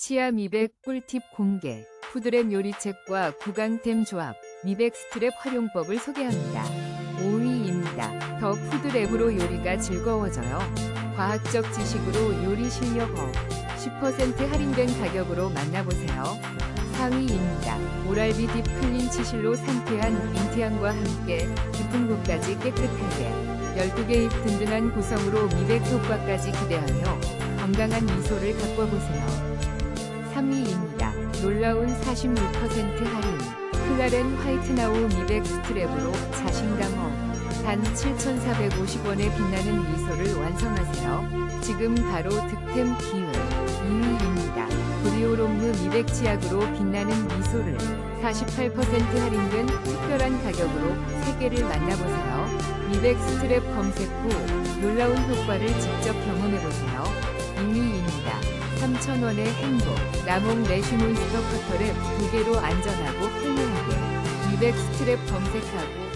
시아 미백 꿀팁 공개, 푸드랩 요리책과 구강템 조합, 미백 스트랩 활용법을 소개합니다. 5위입니다. 더 푸드랩으로 요리가 즐거워져요. 과학적 지식으로 요리 실력 업, 10% 할인된 가격으로 만나보세요. 4위입니다. 오랄비 딥 클린 치실로 상쾌한 민트향과 함께 깊은 곳까지 깨끗하게 12개 잎 든든한 구성으로 미백 효과까지 기대하며 건강한 미소를 가꿔보세요. 3위입니다. 놀라운 46% 할인. 클라렌 화이트나우 미백 스트랩으로 자신감 업. 단 7,450원에 빛나는 미소를 완성하세요. 지금 바로 득템 기회. 2위입니다. 브리오롬느 미백 치약으로 빛나는 미소를 48% 할인된 특별한 가격으로 3개를 만나보세요. 미백 스트랩 검색 후 놀라운 효과를 직접 경험해보세요. 2위입니다. 3,000원의 행복. 나몽 레쉬몬스터 커터랩 2개로 안전하고 편리하게. 미백 스트랩 검색하고